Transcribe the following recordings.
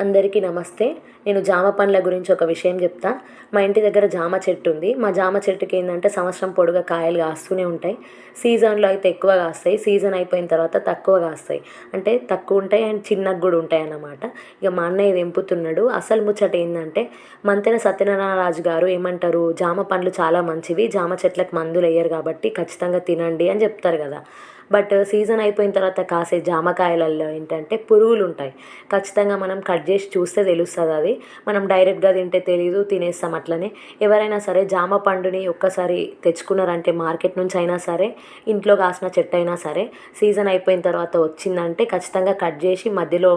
అందరికీ నమస్తే. నేను జామ పండ్ల గురించి ఒక విషయం చెప్తా. మా ఇంటి దగ్గర జామ చెట్టు ఉంది. మా జామ చెట్టుకి ఏంటంటే సంవత్సరం పొడుగా కాయలు కాస్తూనే ఉంటాయి. సీజన్లో అయితే ఎక్కువ కాస్తాయి. సీజన్ అయిపోయిన తర్వాత తక్కువ కాస్తాయి. అంటే తక్కువ ఉంటాయి అండ్ చిన్నగా కూడా ఉంటాయి అన్నమాట. ఇక మా అన్నయ్య తెంపుతున్నాడు. అసలు ముచ్చట ఏంటంటే మంతెన సత్యనారాయణ రాజు గారు ఏమంటారు జామ పండ్లు చాలా మంచివి. జామ చెట్లకు మందులు వేయరు కాబట్టి ఖచ్చితంగా తినండి అని చెప్తారు కదా. బట్ సీజన్ అయిపోయిన తర్వాత కాసే జామకాయలలో ఏంటంటే పురుగులు ఉంటాయి ఖచ్చితంగా మనం కట్ చేసి చూస్తే తెలుస్తుంది అది. మనం డైరెక్ట్గా తింటే తెలీదు తినేస్తాం అట్లనే. ఎవరైనా సరే జామ పండుని ఒక్కసారి తెచ్చుకున్నారంటే మార్కెట్ నుంచి అయినా సరే ఇంట్లో కాసిన చెట్టు అయినా సరే సీజన్ అయిపోయిన తర్వాత వచ్చిందంటే ఖచ్చితంగా కట్ చేసి మధ్యలో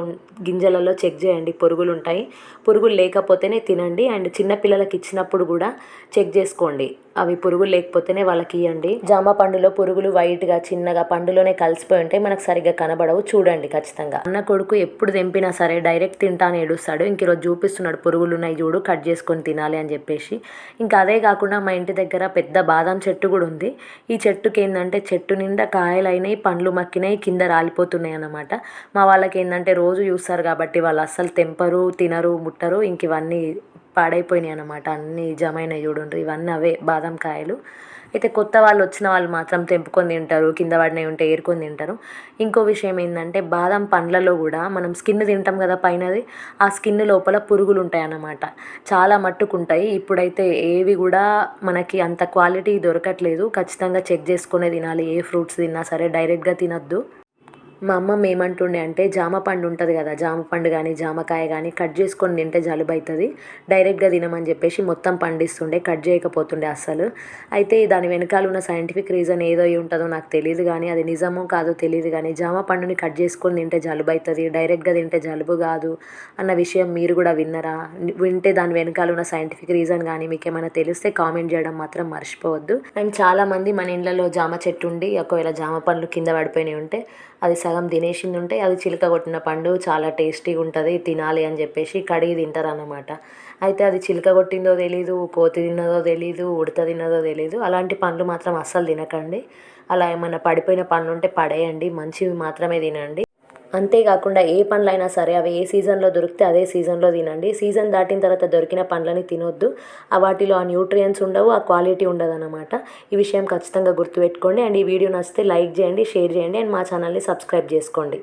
గింజలలో చెక్ చేయండి పురుగులు ఉంటాయి పురుగులు లేకపోతేనే తినండి. అండ్ చిన్నపిల్లలకి ఇచ్చినప్పుడు కూడా చెక్ చేసుకోండి. అవి పురుగులు లేకపోతేనే వాళ్ళకి ఇవ్వండి జామ పండులో పురుగులు వైట్గా చిన్నగా పండులోనే కలిసిపోయి ఉంటాయి మనకు సరిగ్గా కనబడవు. చూడండి ఖచ్చితంగా. అన్న కొడుకు ఎప్పుడు తెంపినా సరే డైరెక్ట్ తింటా అని ఏడుస్తాడు. ఇంక ఈరోజు చూపిస్తున్నాడు పురుగులు ఉన్నాయి చూడు కట్ చేసుకొని తినాలి అని చెప్పేసి. ఇంకా అదే కాకుండా మా ఇంటి దగ్గర పెద్ద బాదం చెట్టు కూడా ఉంది. ఈ చెట్టుకి ఏంటంటే చెట్టు నిండా కాయలు అయినాయి పండ్లు మక్కినాయి కింద రాలిపోతున్నాయి అన్నమాట. మా వాళ్ళకి ఏంటంటే రోజు చూస్తారు కాబట్టి వాళ్ళు అస్సలు తెంపరు తినరు ముట్టరు. ఇంక ఇవన్నీ పాడైపోయినాయి అనమాట అన్నీ జమైనాయి చూడండి ఇవన్నీ అవే బాదం కాయలు. అయితే కొత్త వాళ్ళు వచ్చిన వాళ్ళు మాత్రం తెంపుకొని తింటారు కింద పడినవి ఉంటే ఏరుకొని తింటారు. ఇంకో విషయం ఏంటంటే బాదం పండ్లలో కూడా మనం స్కిన్ తింటాం కదా పైనది ఆ స్కిన్ లోపల పురుగులు ఉంటాయి అన్నమాట. చాలా మట్టుకుంటాయి. ఇప్పుడైతే ఏవి కూడా మనకి అంత క్వాలిటీ దొరకట్లేదు. ఖచ్చితంగా చెక్ చేసుకునే తినాలి. ఏ ఫ్రూట్స్ తిన్నా సరే డైరెక్ట్గా తినద్దు. మా అమ్మమ్మ ఏమంటుండే అంటే జామ పండు ఉంటుంది కదా జామ పండు కానీ జామకాయ కానీ కట్ చేసుకొని తింటే జలుబు అవుతుంది డైరెక్ట్గా తినమని చెప్పేసి మొత్తం పండిస్తుండే కట్ చేయకపోతుండే అస్సలు. అయితే దాని వెనకాల ఉన్న సైంటిఫిక్ రీజన్ ఏదో ఉంటుందో నాకు తెలియదు కానీ అది నిజమో కాదో తెలియదు కానీ జామ పండుని కట్ చేసుకొని తింటే జలుబు అవుతుంది డైరెక్ట్గా తింటే జలుబు కాదు అన్న విషయం మీరు కూడా విన్నరా? వింటే దాని వెనకాల ఉన్న సైంటిఫిక్ రీజన్ కానీ మీకు ఏమైనా తెలిస్తే కామెంట్ చేయడం మాత్రం మర్చిపోవద్దు. అండ్ చాలామంది మన ఇండ్లలో జామ చెట్టు ఉండి ఒకవేళ జామ పండ్లు కింద పడిపోయినాయి ఉంటే అది సగం తినేసింది ఉంటే అది చిలక కొట్టిన పండు చాలా టేస్టీగా ఉంటుంది తినాలి అని చెప్పేసి కడిగి తింటారు అన్నమాట అయితే అది చిలక కొట్టిందో తెలీదు కోతి తిన్నదో తెలీదు ఉడత తిన్నదో తెలీదు. అలాంటి పండ్లు మాత్రం అస్సలు తినకండి. అలా ఏమైనా పడిపోయిన పండ్లు ఉంటే పడేయండి మంచివి మాత్రమే తినండి. అంతేకాకుండా ఏ పండ్లైనా సరే అవి ఏ సీజన్లో దొరికితే అదే సీజన్లో తినండి. సీజన్ దాటిన తర్వాత దొరికిన పండ్లని తినొద్దు. ఆ వాటిలో ఆ న్యూట్రియన్స్ ఉండవు ఆ క్వాలిటీ ఉండదు అనమాట ఈ విషయం ఖచ్చితంగా గుర్తుపెట్టుకోండి. అండ్ ఈ వీడియో నచ్చితే లైక్ చేయండి షేర్ చేయండి అండ్ మా ఛానల్ని సబ్స్క్రైబ్ చేసుకోండి.